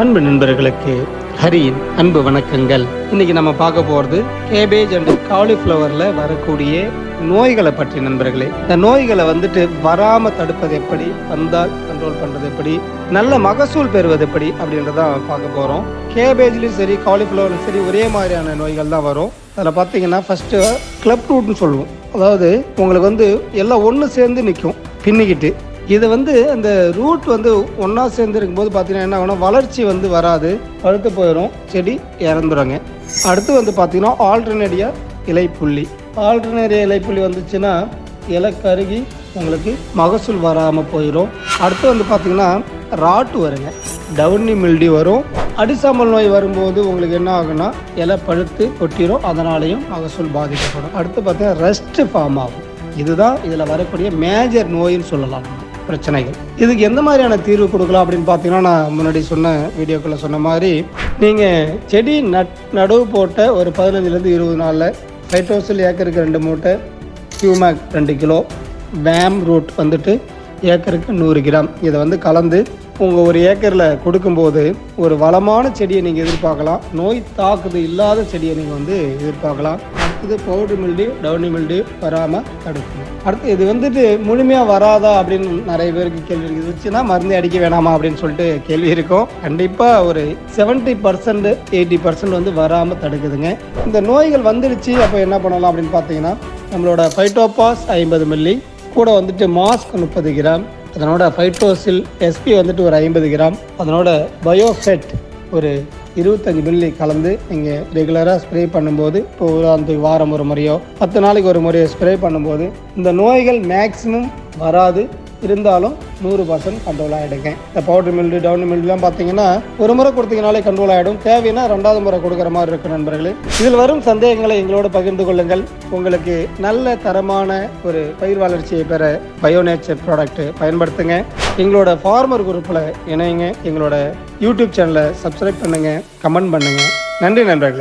அன்பு நண்பர்களுக்கு ஹரியின் அன்பு வணக்கங்கள். இன்னைக்கு நம்ம பார்க்க போகிறது கேபேஜ் அண்ட் காலிஃப்ளவரில் வரக்கூடிய நோய்களை பற்றி நண்பர்களே. இந்த நோய்களை வந்துட்டு வராமல் தடுப்பது எப்படி வந்தால் கண்ட்ரோல் பண்ணுறது எப்படி நல்ல மகசூல் பெறுவது எப்படி அப்படின்றத பார்க்க போகிறோம் கேபேஜ்லேயும் சரி காலிஃப்ளவர்லையும் சரி ஒரே மாதிரியான நோய்கள் தான் வரும். அதில் பார்த்தீங்கன்னா ஃபஸ்ட்டு கிளப் ரூட்னு சொல்லுவோம். அதாவது உங்களுக்கு வந்து எல்லாம் ஒன்று சேர்ந்து நிற்கும் பின்னிக்கிட்டு. இது வந்து அந்த ரூட் வந்து ஒன்றா சேர்ந்து இருக்கும்போது பார்த்தீங்கன்னா என்ன ஆகும்னா வளர்ச்சி வந்து வராது. பழுத்து போயிடும் செடி இறந்துடுறாங்க அடுத்து வந்து பார்த்திங்கன்னா ஆல்டர்னேரியா இலைப்புள்ளி. ஆல்டர்னேரியா இலைப்புள்ளி வந்துச்சுன்னா இலை கருகி உங்களுக்கு மகசூல் வராமல் போயிடும் அடுத்து வந்து பார்த்திங்கன்னா ராட்டு வருங்க. டவுனி மில்டி வரும். அடிசாம்பல் நோய் வரும்போது உங்களுக்கு என்ன ஆகும்னா இலை பழுத்து கொட்டிடும் அதனாலையும் மகசூல் பாதிக்கப்படும். அடுத்து பார்த்தீங்கன்னா ரெஸ்ட் ஃபார்ம் ஆகும். இதுதான் இதில் வரக்கூடிய மேஜர் நோயின்னு சொல்லலாம். பிரச்சனைகள். இதுக்கு எந்த மாதிரியான தீர்வு கொடுக்கலாம் அப்படின்னு பார்த்தீங்கன்னா நான் முன்னாடி சொன்ன வீடியோக்குள்ளே சொன்ன மாதிரி நீங்கள் செடி நட் நடவு போட்ட ஒரு பதினஞ்சுலேருந்து இருபது நாளில் ஹைட்ரோசில் ஏக்கருக்கு ரெண்டு மூட்டை கியூமேக் ரெண்டு கிலோ வேம் ரூட் வந்துட்டு ஏக்கருக்கு நூறு கிராம். இதை வந்து கலந்து உங்கள் ஒரு ஏக்கரில் கொடுக்கும்போது ஒரு வளமான செடியை நீங்கள் எதிர்பார்க்கலாம். நோய் தாக்குது இல்லாத செடியை நீங்கள் வந்து எதிர்பார்க்கலாம். இது பவுடர் மில்டி டவுனி மில்டி வராமல் தடுக்கும். அடுத்து இது வந்துட்டு முழுமையாக வராதா அப்படின்னு நிறைய பேருக்கு கேள்வி இருந்துச்சுன்னா மருந்து மருந்தே அடிக்க வேணாமா அப்படின்னு சொல்லிட்டு கேள்வி இருக்கும். கண்டிப்பாக ஒரு செவன்ட்டி பர்சன்ட் எயிட்டி பர்சன்ட் வந்து வராமல் தடுக்குதுங்க. இந்த நோய்கள் வந்துடுச்சு அப்போ என்ன பண்ணலாம் அப்படின்னு பார்த்தீங்கன்னா நம்மளோட ஃபைட்டோபாஸ் ஐம்பது மில்லி கூட வந்துட்டு மாஸ்க் முப்பது கிராம் அதனோட ஃபைட்டோசில் எஸ்பி வந்துட்டு ஒரு ஐம்பது கிராம். அதனோட பயோஃபெட் ஒரு இருபத்தஞ்சு மில்லி கலந்து நீங்கள் ரெகுலராக ஸ்ப்ரே பண்ணும்போது இப்போ ஒரு அந்த வாரம் ஒரு முறையோ பத்து நாளைக்கு ஒரு முறையோ ஸ்ப்ரே பண்ணும்போது இந்த நோய்கள் மேக்ஸிமம் வராது. இருந்தாலும் நூறு பர்சன்ட் கண்ட்ரோல் ஆகிடுங்க இந்த பவுடர் மில்டு டவுன் மில்டுலாம் பார்த்தீங்கன்னா ஒரு முறை கொடுத்தீங்கனாலே கண்ட்ரோல் ஆகிடும் தேவைன்னா ரெண்டாவது முறை கொடுக்குற மாதிரி இருக்கும் நண்பர்களே. இதில் வரும் சந்தேகங்களை எங்களோடு பகிர்ந்து கொள்ளுங்கள். உங்களுக்கு நல்ல தரமான ஒரு பயிர் வளர்ச்சியை பெற பயோநேச்சர் ப்ராடக்ட் பயன்படுத்துங்க. எங்களோட ஃபார்மர் குரூப்பில் இணையுங்க எங்களோட யூடியூப் சேனலை சப்ஸ்கிரைப் பண்ணுங்கள் கமெண்ட் பண்ணுங்கள் நன்றி நண்பர்களே.